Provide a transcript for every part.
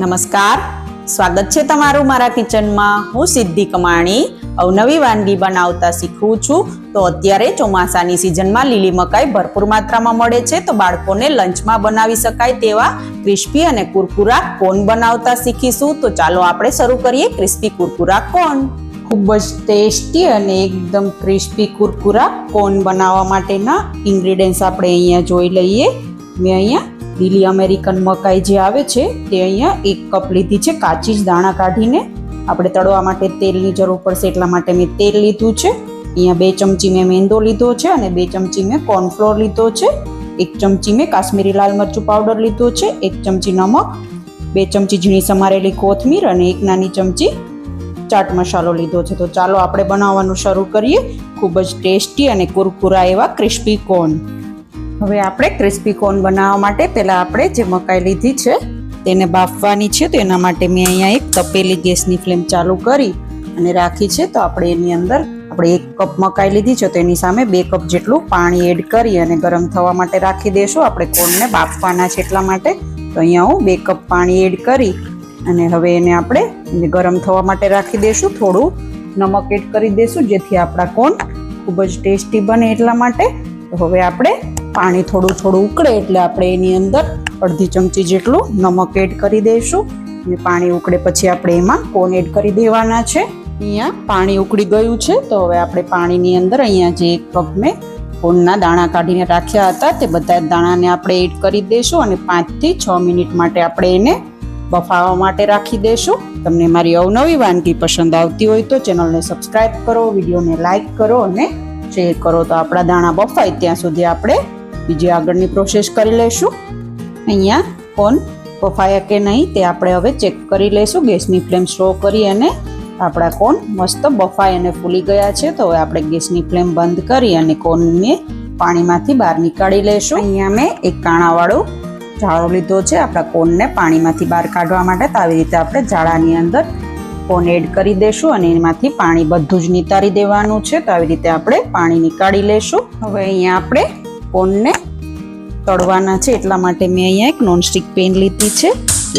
નમસ્કાર. સ્વાગત છે તમારું મારા કિચનમાં. હું સિદ્ધિ કમાણી. અવનવી વાનગી બનાવતા શીખવું છું. તો અત્યારે ચોમાસાની સિઝનમાં લીલી મકાઈ ભરપૂર માત્રામાં મળે છે. તો બાળકોને લંચમાં બનાવી શકાય તેવા ક્રિસ્પી અને કુરકુરા કોન બનાવતા શીખીશું. તો ચાલો આપણે શરૂ કરીએ ક્રિસ્પી કુરકુરા કોન. ખૂબ જ ટેસ્ટી અને એકદમ ક્રિસ્પી કુરકુરા કોન બનાવવા માટેના ઇન્ગ્રીડિયન્ટ્સ આપણે અહીંયા જોઈ લઈએ. મેં અહીંયા લીલી અમેરિકન મકાઈ જે આવે છે, તે અહીંયા એક કપ લીધી છે. કાચી જ દાણા કાઢીને આપણે તળવા માટે તેલની જરૂર પડશે, એટલા માટે મેં તેલ લીધું છે. અહીંયા બે ચમચી મેં મેંદો લીધો છે અને બે ચમચી મેં કોર્નફ્લોર લીધો છે. એક ચમચી મેં કાશ્મીરી લાલ મરચું પાવડર લીધો છે, એક ચમચી નમક, બે ચમચી ઝીણી સમારેલી કોથમીર અને એક નાની ચમચી ચાટ મસાલો લીધો છે. તો ચાલો આપણે બનાવવાનું શરૂ કરીએ. ખૂબ જ ટેસ્ટી અને કુરકુરા એવા ક્રિસ્પી કોર્ન હવે આપણે ક્રિસ્પી કોર્ન બનાવવા માટે પહેલાં આપણે જે મકાઈ લીધી છે, તેને બાફવાની છે. તો એના માટે મેં અહીંયા એક તપેલી ગેસની ફ્લેમ ચાલુ કરી અને રાખી છે. તો આપણે એની અંદર આપણે એક કપ મકાઈ લીધી છે. તો એની સામે બે કપ જેટલું પાણી એડ કરી અને ગરમ થવા માટે રાખી દઈશું આપણે કોર્નને બાફવાના છે એટલા માટે. તો અહીંયા હું બે કપ પાણી એડ કરી અને હવે એને આપણે ગરમ થવા માટે રાખી દઈશું થોડું નમક એડ કરી દઈશું જેથી આપણા કોર્ન ખૂબ જ ટેસ્ટી બને એટલા માટે. તો હવે આપણે પાણી થોડું થોડું ઉકળે એટલે આપણે એની અંદર અડધી ચમચી જેટલું નમક એડ કરી દઈશું. અને પાણી ઉકળે પછી આપણે એમાં કોન એડ કરી દેવાના છે. અહીંયા પાણી ઉકળી ગયું છે, તો હવે આપણે પાણીની અંદર અહીંયા જે એક કપ મેં કોનના દાણા કાઢીને રાખ્યા હતા, તે બધા દાણાને આપણે એડ કરી દઈશું અને પાંચથી છ મિનિટ માટે આપણે એને બફાવા માટે રાખી દઈશું. તમને મારી અવનવી વાનગી પસંદ આવતી હોય તો ચેનલને સબસ્ક્રાઇબ કરો, વિડીયોને લાઇક કરો અને શેર કરો. તો આપણા દાણા બફાય ત્યાં સુધી આપણે બીજી આગળની પ્રોસેસ કરી લઈશું. અહીંયા કોન બફાયા કે નહીં તે આપણે હવે ચેક કરી લઈશું. ગેસની ફ્લેમ સ્લો કરી અને આપણા કોન મસ્ત બફાય અને ફૂલી ગયા છે. તો હવે આપણે ગેસની ફ્લેમ બંધ કરી અને કોનને પાણીમાંથી બહાર નીકાળી લઈશું. અહીંયા મેં એક કાણાવાળું જાળો લીધો છે. આપણા કોનને પાણીમાંથી બહાર કાઢવા માટે તો આવી રીતે આપણે જાળાની અંદર કોન એડ કરી દેશું અને એમાંથી પાણી બધું જ નિતારી દેવાનું છે. તો આવી રીતે આપણે પાણી નીકાળી લઈશું. હવે અહીંયા આપણે કોનને તળવાના છે એટલા માટે મેં અહીંયા એક નોનસ્ટિક પેન લીધી છે.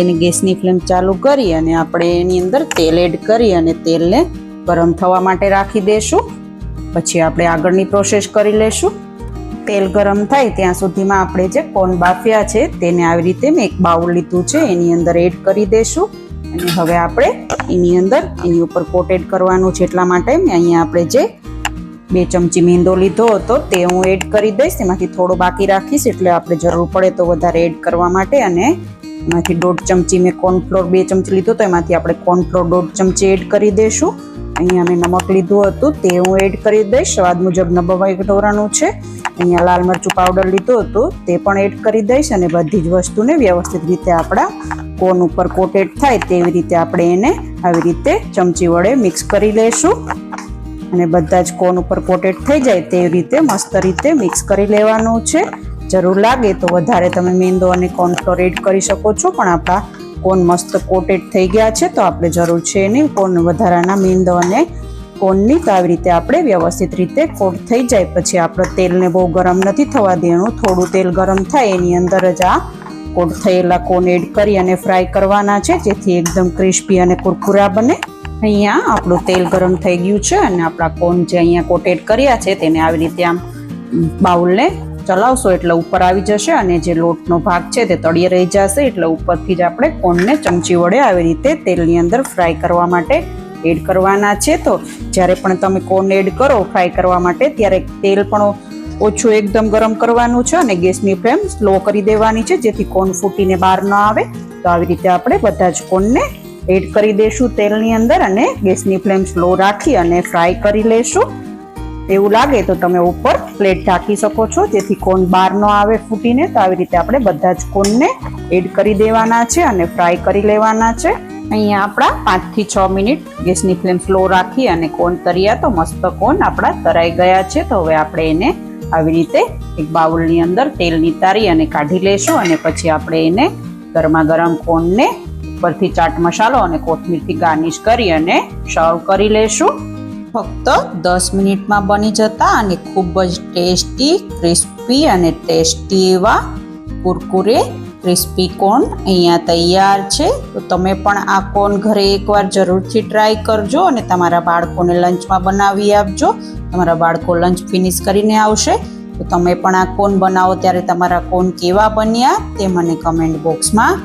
એને ગેસની ફ્લેમ ચાલુ કરી અને આપણે એની અંદર તેલ એડ કરી અને તેલને ગરમ થવા માટે રાખી દઈશું પછી આપણે આગળની પ્રોસેસ કરી લેશું. તેલ ગરમ થાય ત્યાં સુધીમાં આપણે જે કોન બાફ્યા છે તેને આવી રીતે મેં એક બાઉલ લીધું છે, એની અંદર એડ કરી દઈશું અને હવે આપણે એની અંદર, એની ઉપર કોટેડ કરવાનું છે એટલા માટે મેં અહીંયા આપણે જે બે ચમચી મેંદો લીધો હતો, તે હું એડ કરી દઈશ. તેમાંથી થોડો બાકી રાખીશ, એટલે આપણે જરૂર પડે તો વધારે એડ કરવા માટે. અને એમાંથી દોઢ ચમચી મેં કોર્નફ્લોર બે ચમચી લીધો તો એમાંથી આપણે કોર્નફ્લોર દોઢ ચમચી એડ કરી દઈશું. અહીંયા મેં નમક લીધું હતું, તે હું એડ કરી દઈશ. સ્વાદ મુજબ નબવાઈ ઢોરાનું છે. અહીંયા લાલ મરચું પાવડર લીધો હતો, તે પણ એડ કરી દઈશ. અને બધી જ વસ્તુને વ્યવસ્થિત રીતે આપણા કોન ઉપર કોટેડ થાય, તેવી રીતે આપણે એને આવી રીતે ચમચી વડે મિક્સ કરી લઈશું અને બધા જ કોન ઉપર કોટેડ થઈ જાય તેવી રીતે મસ્ત રીતે મિક્સ કરી લેવાનું છે. જરૂર લાગે તો વધારે તમે મેંદો અને કોર્નફ્લોર એડ કરી શકો છો, પણ આપણા કોન મસ્ત કોટેડ થઈ ગયા છે, તો આપણે જરૂર છે નહીં કોન વધારાના મેંદો અને કોનની તો આવી રીતે આપણે વ્યવસ્થિત રીતે કોટ થઈ જાય. પછી આપણે તેલને બહુ ગરમ નથી થવા દેવાનું, થોડું તેલ ગરમ થાય એની અંદર જ આ કોટ થયેલા કોન એડ કરી અને ફ્રાય કરવાના છે, જેથી એકદમ ક્રિસ્પી અને કુરકુરા બને. અહીંયા આપણું તેલ ગરમ થઈ ગયું છે અને આપણા કોન જે અહીંયા કોટેડ કર્યા છે તેને આવી રીતે આમ બાઉલને ચલાવશો એટલે ઉપર આવી જશે અને જે લોટનો ભાગ છે તે તળિયે રહી જશે એટલે ઉપરથી જ આપણે કોનને ચમચી વડે આવી રીતે તેલની અંદર ફ્રાય કરવા માટે એડ કરવાના છે. તો જ્યારે પણ તમે કોન એડ કરો ફ્રાય કરવા માટે ત્યારે તેલ પણ ઓછું એકદમ ગરમ કરવાનું છે અને ગેસની ફ્લેમ સ્લો કરી દેવાની છે જેથી કોન ફૂટીને બહાર ન આવે. તો આવી રીતે આપણે બધા જ કોનને એડ કરી દઈશું તેલની અંદર અને ગેસની ફ્લેમ સ્લો રાખી અને ફ્રાય કરી લેશું. એવું લાગે તો તમે ઉપર પ્લેટ ઢાંકી શકો છો, જેથી કોન બહાર ન આવે ફૂટીને. તો આવી રીતે આપણે બધા જ કોનને એડ કરી દેવાના છે અને ફ્રાય કરી લેવાના છે. અહીંયા આપણા પાંચથી છ મિનિટ ગેસની ફ્લેમ સ્લો રાખી અને કોન તર્યા તો મસ્ત કોન આપણા તરાઈ ગયા છે. તો હવે આપણે એને આવી રીતે એક બાઉલની અંદર તેલ નિતારી અને કાઢી લેશું અને પછી આપણે એને ગરમા ગરમ કોનને ઉપરથી ચાટ મસાલો અને કોથમીરથી ગાર્નિશ કરી અને સર્વ કરી લેશું. ફક્ત દસ મિનિટમાં બની જતા અને ખૂબ જ ટેસ્ટી, ક્રિસ્પી અને ટેસ્ટી એવા કુરકુરે ક્રિસ્પી કોન અહીંયા તૈયાર છે. તો તમે પણ આ કોન ઘરે એકવાર જરૂરથી ટ્રાય કરજો અને તમારા બાળકોને લંચમાં બનાવી આપજો. તમારા બાળકો લંચ ફિનિશ કરીને આવશે. તો તમે પણ આ કોન બનાવો ત્યારે તમારા કોન કેવા બન્યા તે મને કમેન્ટ બોક્સમાં